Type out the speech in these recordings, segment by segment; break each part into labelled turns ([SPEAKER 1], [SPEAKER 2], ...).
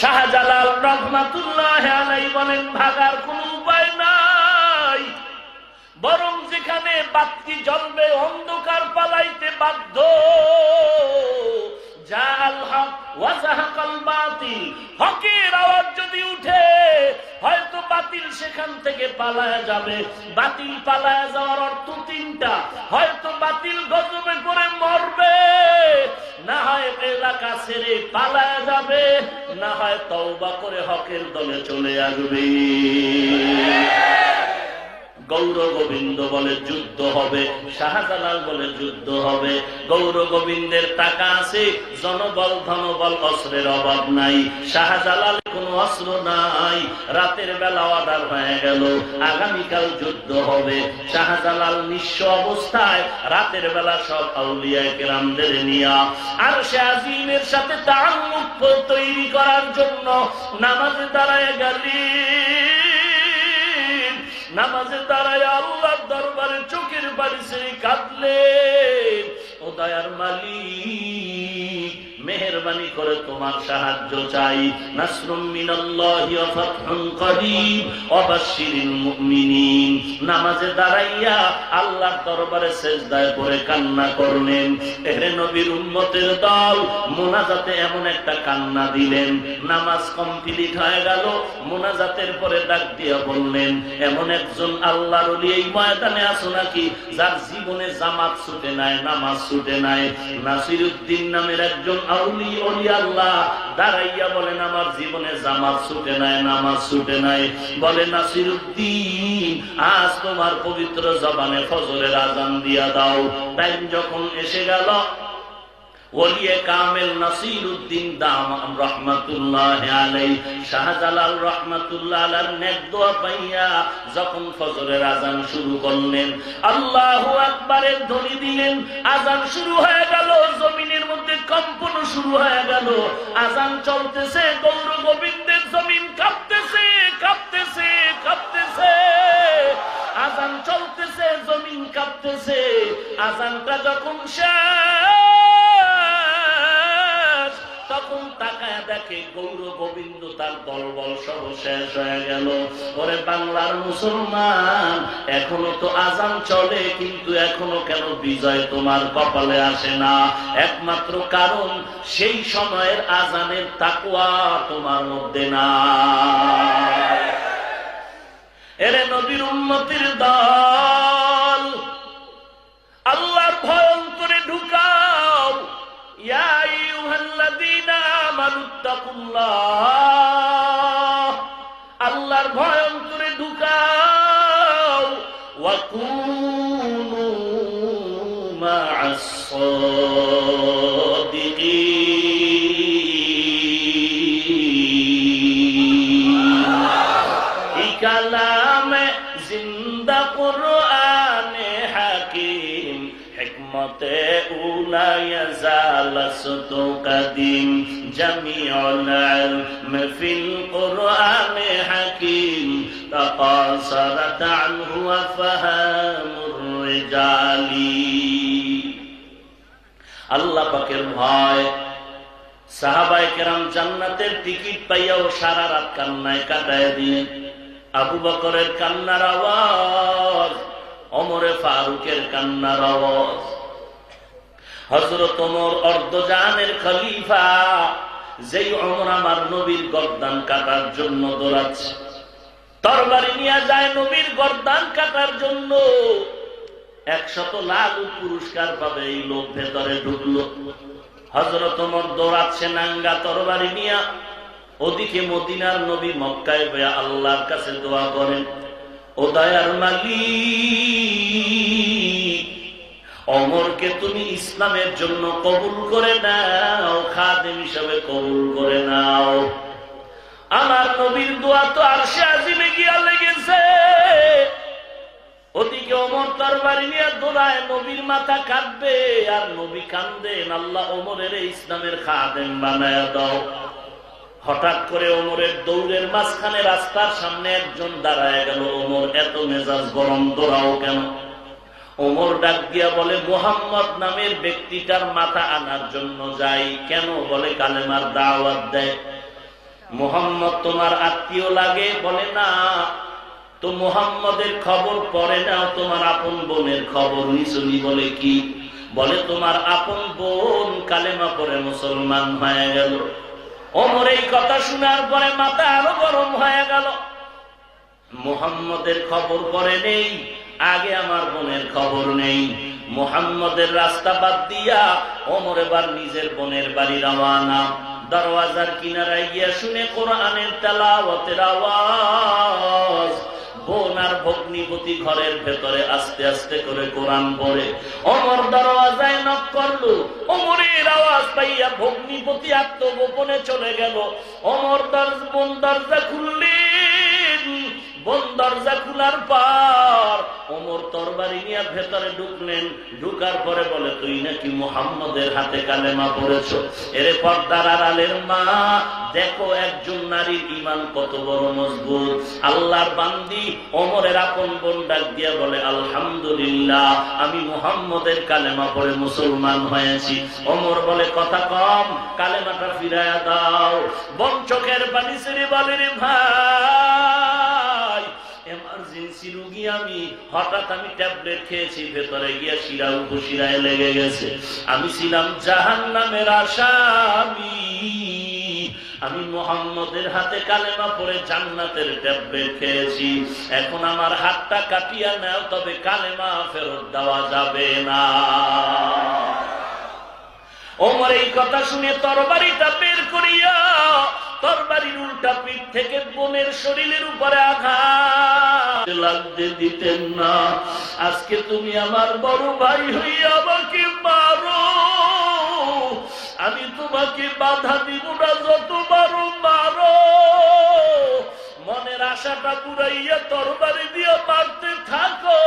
[SPEAKER 1] শাহজালাল রহমাতুল্লাহ আলাই বলেন, ভাগার কোন উপায় নাই। বরং যেখানে বাতি জ্বলবে, অন্ধকার পালাইতে বাধ্য। জাল বাতিল। হকের যাওয়ার অর্থ তিনটা। হয়তো বাতিল গজবে করে মরবে। না হয় এলাকা ছেড়ে পালায়া যাবে, না হয় তওবা করে হকের দলে চলে আসবে। গৌর গোবিন্দ বলে যুদ্ধ হবে, শাহজালাল বলে যুদ্ধ হবে। গৌর গোবিন্দের টাকা আছে, জনবল, ধনবল অস্ত্রের অভাব নাই। শাহজালাল কোনো অস্ত্র নাই। রাতের বেলা অর্ডার হয়ে গেল, আগামীকাল যুদ্ধ হবে। শাহজালাল নিঃস্ব অবস্থায় রাতের বেলা সব আউলিয়া কেরামদের নিয়া আর সে আজিমের সাথে তার তৈরি করার জন্য নামাজে দাঁড়ায় গেলি নামাজে দাঁড়ায় আল্লাহর দরবারে চোখের বাড়ি সে কাঁদলে ও দয়ার মালিক। মেহরবানি করে তোমার সাহায্য চাই। নামাজে দাঁড়াইয়া দরবারে কান্না করলেন। নবীর দল মোনাজাতে এমন একটা কান্না দিলেন। নামাজ কমপ্লিট হয়ে গেল, মোনাজাতের পরে ডাক দিয়া বললেন, এমন একজন আল্লাহর এই ময়দানে আসো নাকি? যার জীবনে জামাত ছুটে নাই, নামাজ ছুটে নাই। নাসিরুদ্দিন নামের একজন দাঁড়াইয়া বলেন, আমার জীবনে জামাত ছুটে নাই, নামাজ ছুটে নাই। বলে আজ তোমার পবিত্র জবানে ফজরের আজান দিয়া দাও। টাইম যখন এসে গেল শাহজালাল যখন ফজরের আজান শুরু করলেন, আল্লাহ আকবারের ধ্বনি দিলেন, আজান শুরু হয়ে গেল, জমিনের মধ্যে শুরু হয়ে গেল। আজান চলতেছে, গৌর গোবিন্দের জমিন কাঁপতেছে কাঁপতেছে কাঁপতেছে। আজান চলতেছে, জমিন কাঁপতেছে। আজানটা যখন শেষ তখন তাকায় দেখে গৌর গোবিন্দ তার দলবল সহ শেষ হয়ে গেল। ওরে বাংলার মুসলমান, এখনও তো আজান চলে, কিন্তু এখনও কেন বিজয় তোমার কপালে আসে না? একমাত্র কারণ সেই সময়ের আজানের তাকুয়া তোমার মধ্যে না এরে নবীর উন্নতির দল আমানুত্তাকুল্লাহ হিকমতে উলায়া জালাসত কাদিম জামিউল ইলম ফিল কোরআনে হাকিম تقاصرت عنه وفهام الرجال আল্লাহ পাকের ভয় সাহাবাই কেরাম জান্নাতের টিকিট পাইয়াও সারা রাত কান্নায় কাটায় দিয়ে আবু বকরের কান্নার আওয়াজ অমরে ফারুকের কান্নার আওয়াজ হজরত ওমর অর্ধজানের খলিফা, যেই অমর আমার নবীর গর্দান কাটার জন্য দৌড়াচ্ছে। তরবারি নিয়ে যায় নবীর গর্দান কাটার জন্য। একশত লাখ পুরস্কার পাবে এই লোক ভেতরে ঢুকলো। হজরত দৌড়াচ্ছে নাঙ্গা তরবারি নিয়া। ওদিকে মদিনার নবী মক্কায় হয়ে আল্লাহর কাছে দোয়া করেন, ও দয়ার মালিক অমরকে তুমি ইসলামের জন্য কবুল করে নাও, খাদেম হিসাবে কবুল করে নাও। আমার নবীর দোয়া তো আর সে আজিমে গিয়া লেগেছে। ওদিকে অমর তরবারি নিয়ে দোলায় নবীর মাথা কাঁদবে আর নবী কান্দেন, আল্লাহ ওমরের ইসলামের খাদেম বানায় দাও। হঠাৎ করে ওমরের দৌড়ের মাঝখানে রাস্তার সামনে একজন দাঁড়ায় গেল। ওমর এত মেজাজ গরম, দৌড়াও কেন? ওমর ডাক দিয়া বলে, মোহাম্মদ নামের ব্যক্তিটার মাথা আনার জন্য যাই। কেন? বলে, কালেমার দাওয়াত দেয় মোহাম্মদ তোমার আত্মীয় লাগে? বলে, না। তো মোহাম্মদের খবর পড়ে না, তোমার আপন বোনের খবর নিশুনি। বলে, কি? বলে, তোমার আপন বোন কালেমা পরে মুসলমান হয়ে গেল। ওমর এই কথা শোনার পরে মাথা আরও গরম হয়ে গেল। মোহাম্মদের খবর পরে নেই। আগে আমার বোনের খবর নেই। মোহাম্মদের রাস্তা বাদ দিয়া ওমর এবার নিজের বোনের বাড়ি রওয়ানা। দরওয়াজার কিনারায় গিয়া শুনে কোরআনের তেলাওয়াতের আওয়াজ। বোন আর ভগ্নিপতি ঘরের ভেতরে আস্তে আস্তে করে কোরআন পড়ে। অমর দরওয়াজায় নক করল। অমরের আওয়াজ পাইয়া ভগ্নিপতি আত্মগোপনে চলে গেল। অমর দরজ বোন দরজা খুললেন বোন দরজা খোলার পর ওমর তরবারি নিয়ে ভেতরে ঢুকলেন। ঢুকার পরে বলে, তুই নাকি মুহাম্মদের হাতে কালেমা পড়েছ? এরে পর্দার আড়ালের মা, দেখো একজন নারীর ইমান কত বড় মজবুত। আল্লাহর বান্দি ওমরের আপন বোন ডাক দিয়া বলে, আলহামদুলিল্লাহ, আমি মুহাম্মদের কালেমা পড়ে মুসলমান হয়েছি। ওমর বলে, কথা কম, কালেমাটা ফিরায়া দাও। বন চোখের পানি ছেড়ে বলে, রে ভাই এমার্জেন্সি রুগী আমি, হঠাৎ আমি ট্যাবলেট খেয়েছি, ভেতরে গিয়া শিরা উপশিরায় লেগে গেছে। আমি ছিলাম জাহান নামের আসামি। আমি মোহাম্মদের হাতে কালেমা পরে জান্নাতের ট্যাবলেট খেয়েছি। এখন আমার হাতটা কাটিয়া নেও, তবে কালেমা ফেরত দেওয়া যাবে না। ওমর এই কথা শুনে তরবারিটা বের করিয়া তরবারির উল্টা পিঠ থেকে বোনের শরীরের উপরে আঘাত লাগতে দিতেন না। আজকে তুমি আমার বড় ভাই আমাকে মারো। আমি তোমাকে বাধা দিব না, যত মারো মারো। মনের আশাটা পুরাইয়া তরবারি দিয়ে মারতে থাকো।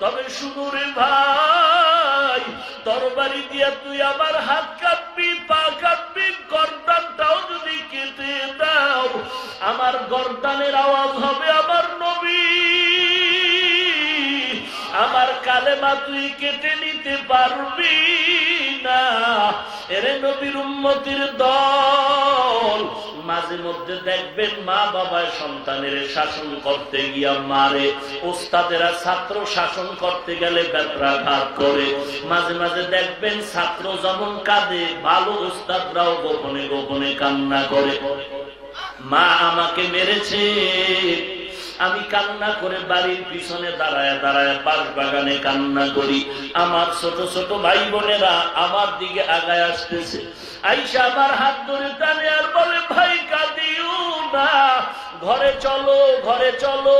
[SPEAKER 1] তবে শুনো রে ভাই, তরবারি দিয়া তুই আমার হাত গর্দানের আওয়াজ হবে আমার নবী। আমার কালেমা তুই কেটে নিতে পারবি না। এরে নবীর উন্মতির দল। মাঝে মধ্যে দেখবেন মা বাবায় সন্তানের শাসন করতে গিয়া মারে। ওস্তাদেরা ছাত্র শাসন করতে গেলে ব্যত্রাঘাত করে। মাঝে মাঝে দেখবেন ছাত্র যেমন কাঁদে, ভালো ওস্তাদরাও গোপনে গোপনে কান্না করে। মা আমাকে মেরেছে। আমি কান্না করে বাড়ির পিছনে দাঁড়ায় দাঁড়ায় পাশ বাগানে কান্না করি। আমার ছোট ছোট ভাই বোনেরা আমার দিকে আগায় আসতেছে। আইসা আমার হাত ধরে টানে আর বলে, ভাই, কাঁদিও না। ঘরে চলো ঘরে চলো।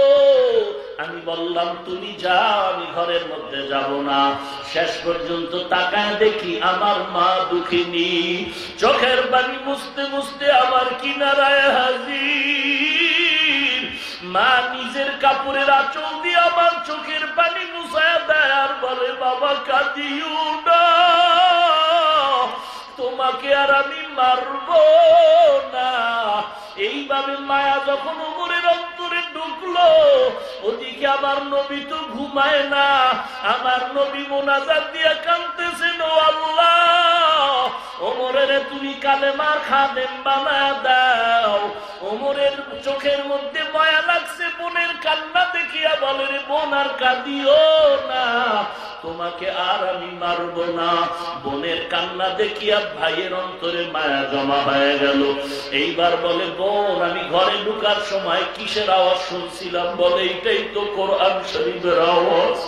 [SPEAKER 1] আমি বললাম, তুমি যাও, আমি ঘরের মধ্যে যাব না। শেষ পর্যন্ত তাকায় দেখি আমার মা দুঃখিনী। চোখের বাড়ি মুছতে মুছতে আমার কিনারায় হাজির। মা নিজের কাপড়ের আঁচল দিয়ে আমার চোখের পানি মুছায় দেয় আর বলে, বাবা, কাঁদিও না। তোমাকে আর আমি মারব না। এইভাবে মায়া যখন উমরের অন্তরে ঢুকলো, ওদিকে আমার নবী তো ঘুমায় না। আমার নবী মোনাজাত দিয়া কানতেছেন ও আল্লাহ, ওমরের তুমি কালেমার খাদেম বানা দাও। ওমরের চোখের মধ্যে মায়া লাগছে বোনের কান্না দেখিয়া বলে, রে বোন, আর কাঁদিও না। তোমাকে আর আমি মারব না। বোনের কান্না দেখিয়া ভাইয়ের অন্তরে মায়া জমা হয়ে গেল। এইবার বলে, বোন, আমি ঘরে ঢুকার সময় কিসের আওয়াজ শুনছিলাম? বলে, এইটাই তো কোরআন শরীফের আওয়াজ।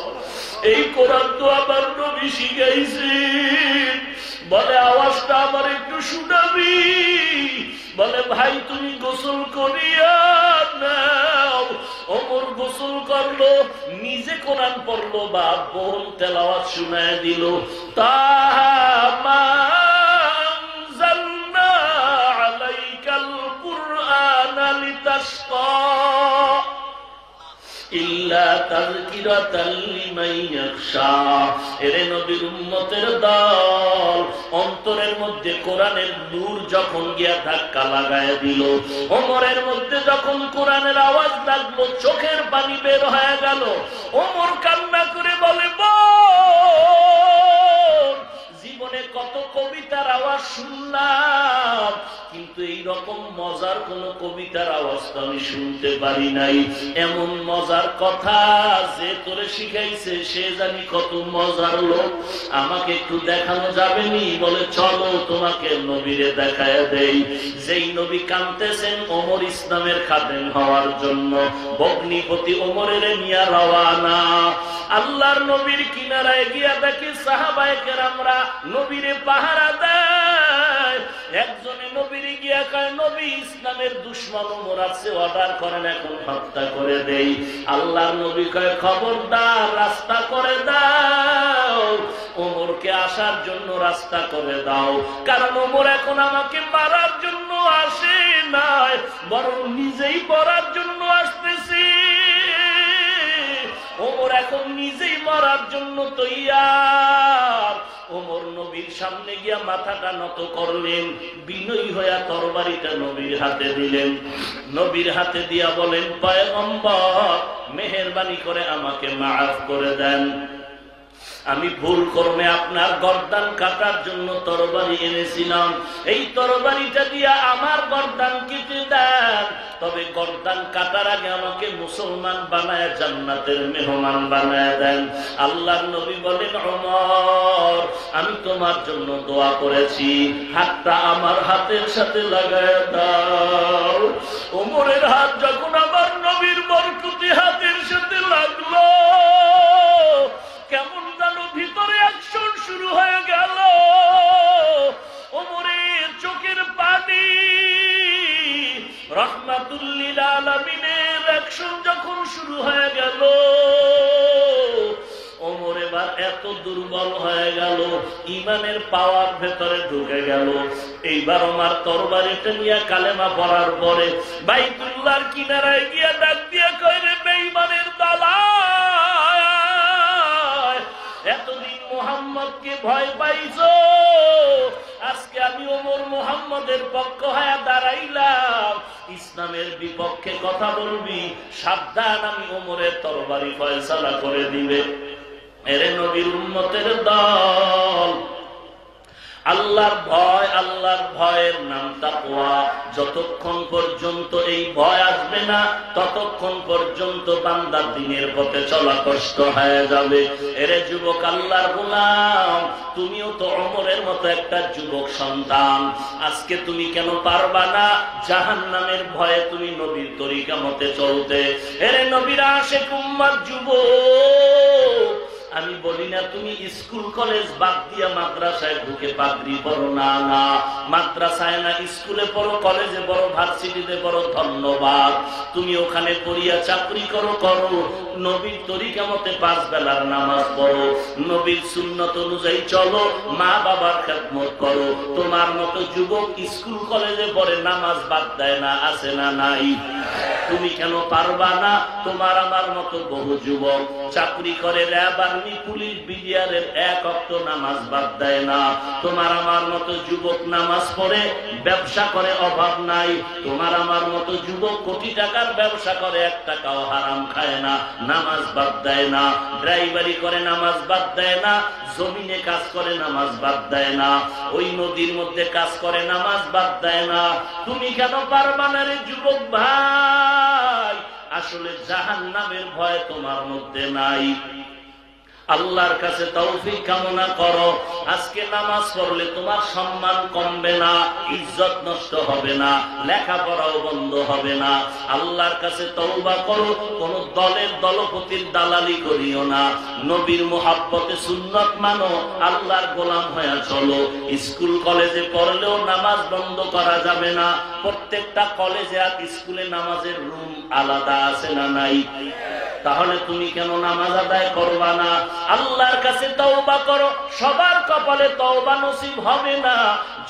[SPEAKER 1] এই কোরআন তো আবার নবী শিখাইছে। বলে, আওয়াজটা আমার একটু শুনাবি? বলে, ভাই, তুমি গোসল করিয়া নাও। অমর গোসল করল। কোরআন পড়ল বা বোন তেলাওয়াত শুনায় দিল। ইল্লা তাযকিরাতাল লিমান ইয়াখশা। দল অন্তরের মধ্যে কোরআনের নূর যখন গিয়া ধাক্কা লাগায় দিল, ওমরের মধ্যে যখন কোরআনের আওয়াজ লাগল, চোখের পানি বের হয়ে গেল, ওমর কান্না করে বলে জীবনে কত কবিতার আওয়াজ শুনলাম, কিন্তু এই রকম মজার কোন কবিতার আওয়াজ তো আমি শুনতে পারি নাই। এমন মজার কথা যে তোরে শিখাইছে, সে জানি কত মজার লোক। আমাকে একটু দেখানো যাবে নি? বলে, চলো তোমাকে নবীরে দেখায় দেই। যেই নবী কানতেছেন ওমর ইসলামের খাদেম হওয়ার জন্য। বগ্নিপতি ওমরের মিয়া রওয়ানা। আল্লাহর নবীর কিনারায় গিয়া দেখি সাহাবায়ে কেরামরা নবীরে পাহারা দেয়। একজনে নবীরে গিয়া কয়, নবী, ইসলামের দুশ্মন ওমর আছে অর্ডার করেন, এখন হত্যা করে দেই। আল্লাহর নবী কয়, খবরদার, রাস্তা করে দাও। ওমরকে আসার জন্য রাস্তা করে দাও। কারণ ওমর এখন আমাকে মারার জন্য আসে নাই, বরং নিজেই পড়ার জন্য আসতেছি। ওমর এখন নিজেই মরার জন্য তৈয়ার। ওমর নবীর সামনে গিয়া মাথাটা নত করলেন, বিনয়ী হইয়া তরবারিটা নবীর হাতে দিলেন। নবীর হাতে দিয়া বলেন, পয়গম্বর, মেহরবানি করে আমাকে মাফ করে দেন। আমি ভুল কর্মে আপনার গর্দান কাটার জন্য তরবারি এনেছিলাম। এই তরবারিটা দিয়া আমার গর্দান কেটে দেন। তবে গর্দান কাটার আগে আমাকে মুসলমান বানায়, জান্নাতের মেহমান বানায় দেন। আল্লাহ নবী বলেন অমর আমি তোমার জন্য দোয়া করেছি। হাতটা আমার হাতের সাথে লাগায় দাও। ওমরের হাত যখন আমার নবীর বরকুতি হাতের সাথে লাগল কেমন যেন ভিতরে অ্যাকশন শুরু হয়ে গেল। ওমরের চোখের পানি। রহমাতুল্লিল আলমিনের অ্যাকশন যখন শুরু হয়ে গেল, ওমর এবার এত দুর্বল হয়ে গেল, ইমানের পাওয়ার ভেতরে ঢুকে গেল। এইবার আমার তরবারিটা নিয়ে কালেমা পড়ার পরে বাইতুল্লাহর কিনারায় গিয়া ডাক দিয়া ভয় পাইছ? আজকে আমি ওমর মোহাম্মদের পক্ষ হয়ে দাঁড়াইলাম। ইসলামের বিপক্ষে কথা বলবি, সাবধান আমি ওমরের তরবারি ফয়সালা করে দিবে। এরে নবীর উন্মতের দল। আল্লাহর ভয়, আল্লাহর ভয়ের নাম তাকওয়া। যতক্ষণ পর্যন্ত এই ভয় আসবে না, ততক্ষণ পর্যন্ত বান্দার দিনের পথে চলা কষ্ট হয়ে যাবে। এরে যুবক আল্লাহর গোলাম, তুমিও তো অমরের মতো একটা যুবক সন্তান। আজকে তুমি কেন পারবা না? জাহান নামের ভয়ে তুমি নবীর তরিকা মতে চলতে। এরে নবীরা আসে কুম্মার যুবক আমি বলি না, তুমি স্কুল, কলেজ বাদ দিয়া মাদ্রাসায় ঢুকে পাগড়ি পড়ো না না। মাদ্রাসায় না, স্কুলে পড়ো, কলেজে পড়ো, ভার্সিটিতে পড়ো, ধন্যবাদ। তুমি ওখানে পড়িয়া চাকরি করো করো। নবীর তরিকা মতে পাঁচ বেলার নামাজ পড়ো। নবীর সুন্নত অনুযায়ী চলো, মা বাবার খেদমত করো। তোমার মতো যুবক স্কুল, কলেজে পড়ে নামাজ বাদ দেয় না, আছে না নাই? তুমি কেন পারবা না? তোমার আমার মতো বহু যুবক চাকরি করে র্যাব আর্মি পুলিশ বিডিআরের এক অক্ত নামাজ বাদ দেয় না। তোমার আমার মতো যুবক নামাজ পড়ে, ব্যবসা করে অভাব নাই। তোমার আমার মতো যুবক কোটি টাকার ব্যবসা করে, এক টাকাও হারাম খায় না, নামাজ বাদ দেয় না। ড্রাইভারি করে নামাজ বাদ দেয় না, জমিনে কাজ করে নামাজ বাদ দেয় না। ওই নদীর মধ্যে কাজ করে নামাজ বাদ দেয় না। তুমি কেন পারবা না রে যুবক ভাই? আসলে জাহান নামের ভয় তোমার মধ্যে নাই। আল্লাহর কাছে তৌফিক কামনা করো। আজকে নামাজ পড়লে তোমার সম্মান কমবে না, ইজ্জত নষ্ট হবে না, লেখাপড়াও বন্ধ হবে না। আল্লাহর কাছে তৌবা করো, কোন দলের দলপতির দালালি করিও না। নবীর মোহাব্বতে সুন্নত মানো, আল্লাহর গোলাম হয়ে চলো। স্কুল, কলেজে পড়লেও নামাজ বন্ধ করা যাবে না। প্রত্যেকটা কলেজে আর স্কুলে নামাজের রুম আলাদা আছে না নাই? তাহলে তুমি কেন নামাজ আদায় করবা না? আল্লাহর কাছে তওবা করো। সবার কপালে তওবা নসিব হবে না।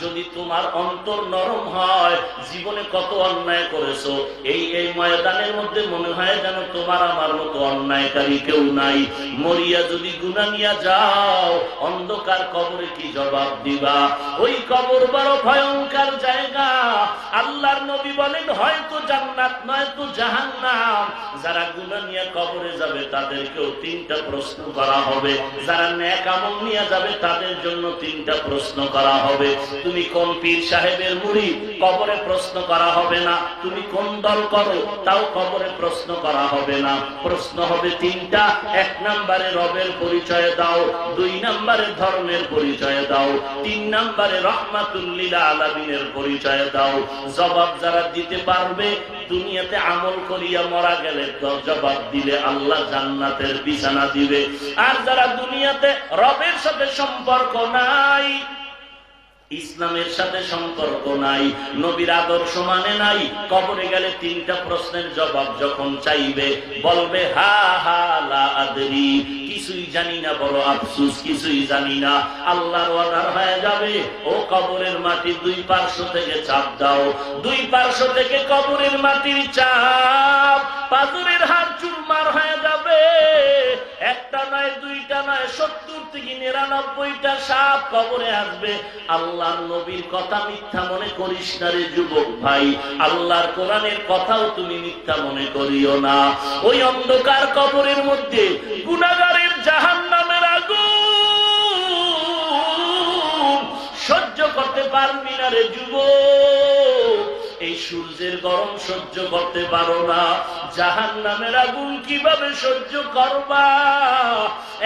[SPEAKER 1] যদি তোমার অন্তর নরম হয়, জীবনে কত অন্যায় করেছ, এই এই ময়দানের মধ্যে মনে হয় যেন তোমার আমার মতো অন্যায়কারী কেউ নাই। মরিয়া যদি গুনা নিয়া যাও, অন্ধকার কবরে কি জবাব দিবা? ওই কবর বড় ভয়ঙ্কর জায়গা। আল্লাহর নবী বলেন, হয়তো জান্নাত, নয়তো জাহান্নাম। যারা গুনা নিয়ে কবরে যাবে, তাদেরকেও তিনটা প্রশ্ন করা হবে। যারা ন্যাক আমল নিয়ে যাবে, তাদের জন্য তিনটা প্রশ্ন করা হবে। তুমি কোন পীর সাহেবের মুড়ি? কবরে প্রশ্ন করা হবে না। তুমি কোন দল করো? তাও কবরে প্রশ্ন করা হবে না। প্রশ্ন হবে তিনটা। এক নম্বরে রবের পরিচয় দাও, দুই নম্বরে ধর্মের পরিচয় দাও, তিন নম্বরে রহমাতুল্লিল আলমিনের পরিচয় দাও। জবাব যারা দিতে পারবে দুনিয়াতে আমল করিয়া মরা গেলে দরজা বাদ দিলে আল্লাহ জান্নাতের বিছানা দিবে। আর যারা দুনিয়াতে রবের সাথে সম্পর্ক নাই, ইসলামের সাথে সম্পর্ক নাই, নবীর আদর্শ মানে নাই, কবরে গেলে তিনটা প্রশ্নের জবাব যখন চাইবে, বলবে, হা হা আদরি, কিছুই জানি না, বড় আফসুস, কিছুই জানি না। আল্লাহর অর্ডার হয়ে যাবে, ও কবরের মাটি দুই পার্শ্ব থেকে চাপ দাও। দুই পার্শ্ব থেকে কবরের মাটির চাপ, পাথরের হাত চুরমার হয়ে যাবে। একটা নয়, দুইটা নয়, সত্তর থেকে নিরানব্বইটা সাপ কবরে আসবে। আল্লাহর নবীর কথা মিথ্যা মনে করিস না রে যুবক ভাই। আল্লাহর কোরআনের কথাও তুমি মিথ্যা মনে করিও না। ওই অন্ধকার কবরের মধ্যে গুণাগারের জাহান নামের আগুন সহ্য করতে পারবি না রে যুবক। এই সূর্যের গরম সহ্য করতে পারো না। জাহান নামের আগুন কীভাবে সহ্য করবা?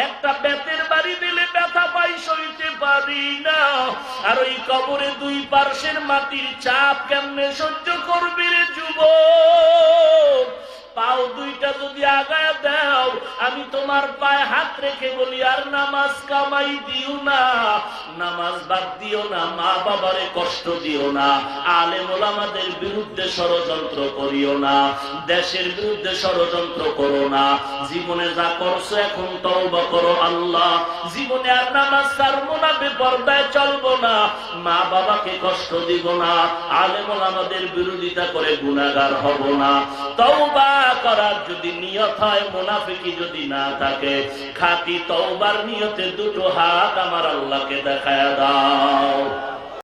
[SPEAKER 1] একটা বেতের বাড়ি দিলে ব্যথা পাই, সইতে পারি না। আর ওই কবরে দুই পার্শ্বের মাটির চাপ কেমনে সহ্য করবি রে যুবক? পাও দুইটা যদি আগায় দাও, আমি তোমার পায়ে হাত রেখে বলি, আর নামাজ কামাই দিও না। নামাজ বাদ দিও না, মা বাবারে কষ্ট দিও না, আলেম ওলামাদের বিরুদ্ধে ষড়যন্ত্র করিও না, দেশের বিরুদ্ধে ষড়যন্ত্র করো না, জীবনে যা করছ এখন তওবা করো আল্লাহ, জীবনে আর নামাজ ছাড়বো না, বেপর্দায় চলবো না, মা বাবাকে কষ্ট দিব না, আলেম ওলামাদের বিরোধিতা করে গুণাগার হব না, তওবা করার যদি নিয়ত হয়, মুনাফিকি যদি না থাকে, খাঁটি তওবার নিয়তে দুটো হাত আমার আল্লাহকে দেখায় দাও